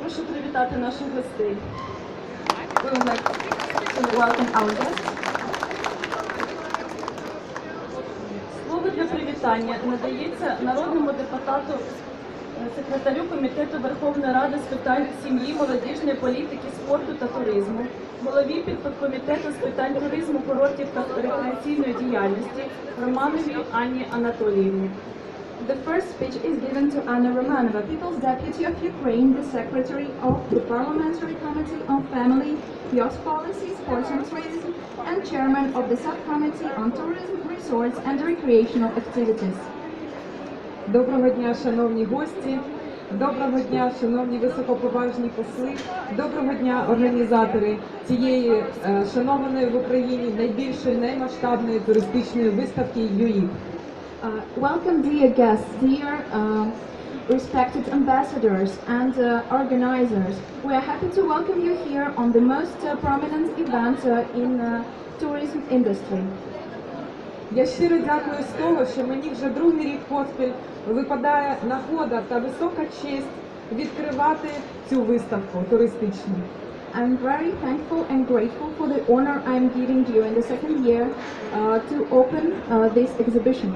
прошу привітати наших гостей. We would like to welcome our guests. Слово для привітання надається народному депутату, е, секретарю Комітету Верховної Ради з питань сім'ї, молодіжної політики, спорту та туризму, голові підкомітету з питань туризму, курортів та рекреаційної діяльності Романовій Анні Анатоліївні. The first speech is given to Anna Romanova, People's Deputy of Ukraine, the Secretary of the Parliamentary Committee on Family, Youth Policy, Sports and Tourism, and Chairman of the Subcommittee on Tourism, Resorts and Recreational Activities. Доброго дня, шановні гості. Доброго дня, шановні високоповажні посли. Доброго дня, організатори цієї е, шанованої в Україні найбільшої наймасштабної туристичної виставки ЮІП. Uh, welcome, dear guests, dear uh, respected ambassadors and uh, organizers. We are happy to welcome you here on the most uh, prominent event uh, in uh, tourism industry. Я щиро дякую з того, що мені вже другий рік поспіль випадає нагода та висока честь відкривати цю виставку туристичну. I'm very thankful and grateful for the honor I'm giving you in the second year uh, to open uh, this exhibition.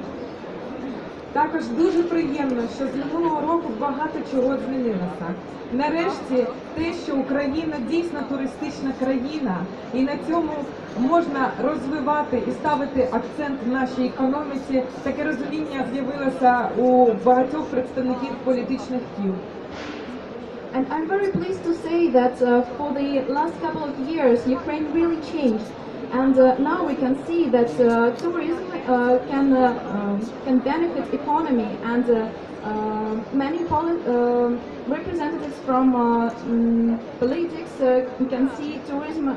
Також дуже приємно, що з минулого року багато чого змінилося. Нарешті те, що Україна дійсно туристична країна, і на цьому можна розвивати і ставити акцент в нашій економіці. Таке розуміння з'явилося у багатьох представників політичних кіл. And I'm very pleased to say that uh, for the last couple of years, Ukraine really changed. And uh, now we can see that uh, tourism uh, can, uh, um, can benefit economy and uh, uh, many representatives from mm, politics can see tourism,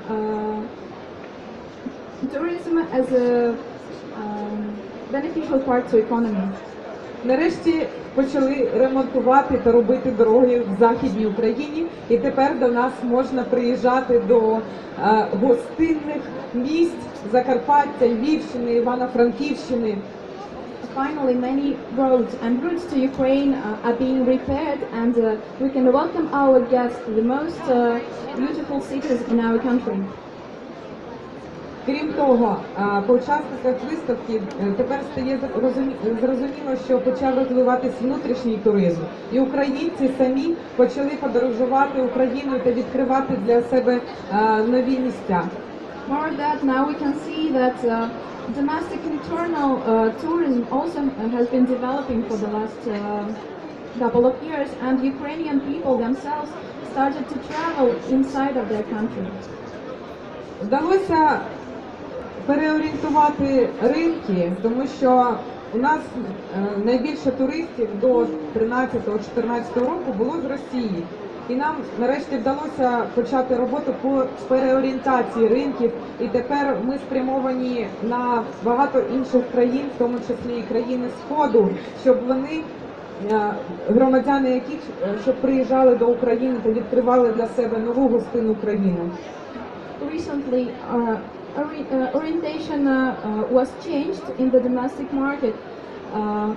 tourism as a um, beneficial part to economy. Нарешті почали ремонтувати та робити дороги в західній Україні, і тепер до нас можна приїжджати до е, гостинних місць Закарпаття, Львівщини, Івано-Франківщини. Finally, many roads and routes to Ukraine uh, are being repaired, and uh, we can welcome our guests to the most uh, beautiful cities in our country. Крім того, по учасниках виставки е, тепер стає розумі- зрозуміло, що почав розвиватись внутрішній туризм, і українці самі почали подорожувати Україною та відкривати для себе нові місця. More that now we can see that uh, domestic internal uh, tourism also uh, has been developing for the last uh, couple of years, and Ukrainian people themselves started to travel inside of their country. Вдалося переорієнтувати ринки, тому що у нас е, найбільше туристів до 13-14 року було з Росії. І нам нарешті вдалося почати роботу по переорієнтації ринків. І тепер ми спрямовані на багато інших країн, в тому числі і країни Сходу, щоб вони, е, громадяни яких е, щоб приїжджали до України та відкривали для себе нову гостинну країну. recently uh, ori- uh, orientation uh, uh, was changed in the domestic market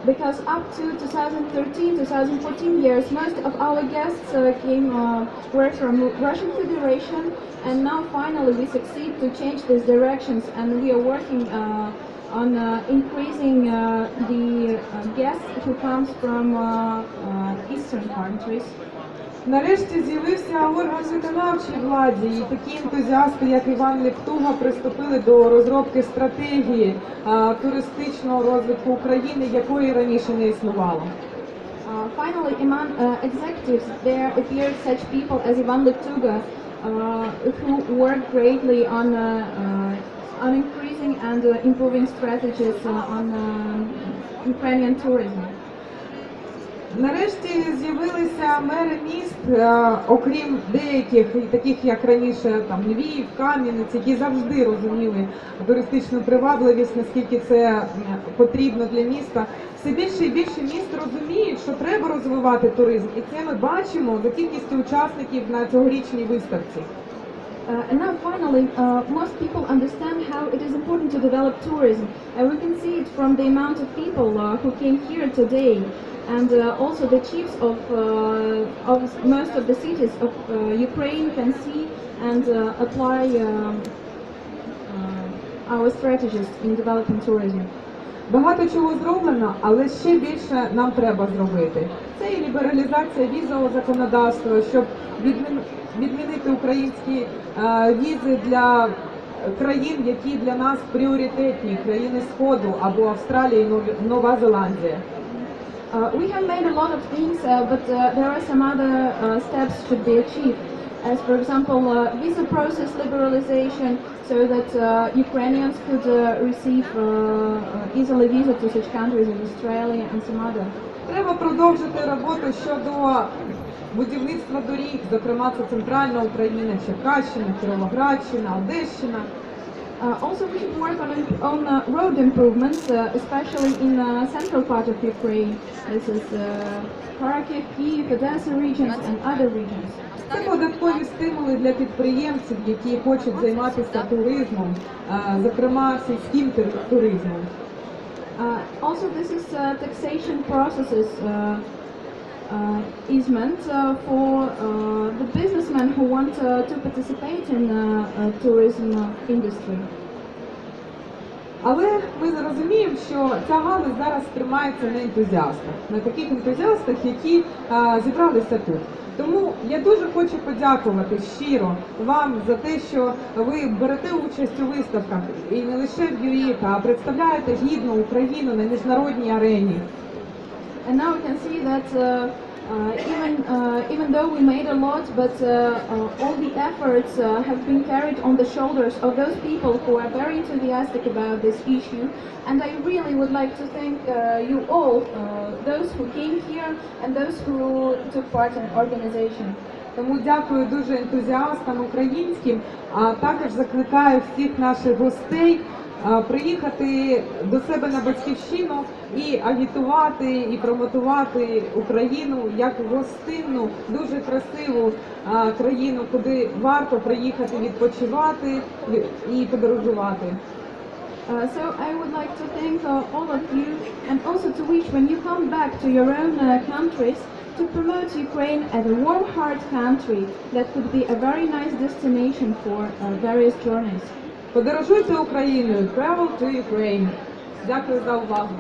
because up to 2013 2014 years most of our guests came were from Russian Federation and now finally we succeed to change these directions and we are working on uh, increasing uh, the uh, guests who comes from eastern countries Нарешті з'явився орган виконавчої владі, і такі ентузіасти, як Іван Лептуга, приступили до розробки стратегії а, туристичного розвитку України, якої раніше не існувало. Uh, finally, among uh, executives, there appeared such people as Ivan Liptuga, uh, who worked greatly on, uh, uh, on increasing and uh, improving strategies uh, on uh, Ukrainian tourism. Нарешті з'явилися мери міст, е, окрім деяких, таких як раніше, там Львів, Кам'янець, які завжди розуміли туристичну привабливість, наскільки це потрібно для міста. Все більше і більше міст розуміють, що треба розвивати туризм, і це ми бачимо за кількістю учасників на цьогорічній виставці. Uh, and now finally, uh, most people understand how it is important to develop tourism. And we can see it from the amount of people uh, who came here today. And uh, also the chiefs of, uh, of most of the cities of uh, Ukraine can see and apply um, our strategies in developing tourism. Багато чого зроблено, але ще більше нам треба зробити. Це і лібералізація візового законодавства, щоб відмінити українські е, візи для країн, які для нас пріоритетні, країни Сходу або Нов- Нова Зеландія. Uh, we have made a lot of things, uh, but there are some other steps should be achieved. As for example, uh, visa process liberalization, so that uh, Ukrainians could uh, receive uh, uh, easily visa to such countries as Australia and some other. Треба продовжити роботу щодо будівництва доріг, зокрема це центральна Україна, Черкащина, Кіровоградщина, Одещина. Uh, also, we should work on, on uh, road improvements, uh, especially in the central part of Ukraine. This is uh, Kharkiv, Kyiv, Odessa regions, and other regions. Це додаткові стимули для підприємців, які хочуть займатися туризмом, е, зокрема сільським тур- туризмом. Uh, also, this is uh, taxation processes uh, uh, easement uh, for uh, the businessmen who want uh, to participate in uh, uh, tourism industry. Але ми розуміємо, що ця галузь зараз тримається на ентузіастах, на таких ентузіастах, які е, зібралися тут. Тому я дуже хочу подякувати щиро вам за те, що ви берете участь у виставках і не лише в ЮІКа, а представляєте гідно Україну на міжнародній арені. And now we can see that uh, even uh, even though we made a lot, but uh, uh, all the efforts uh, have been carried on the shoulders of those people who are very enthusiastic about this issue. And I really would like to thank uh, you all, uh, those who came here and those who took part in organization. Тому дякую дуже ентузіастам українським, а також закликаю всіх наших гостей а, Приїхати до себе на батьківщину і агітувати і промотувати Україну як гостинну, дуже красиву країну, куди варто приїхати відпочивати і подорожувати. Uh, so I would like to thank uh, all of you and also to wish when you come back to your own uh, countries to promote Ukraine as a warm heart country that could be a very nice destination for uh, various journeys. Подорожуйте Україною, travel to Ukraine. Дякую за увагу.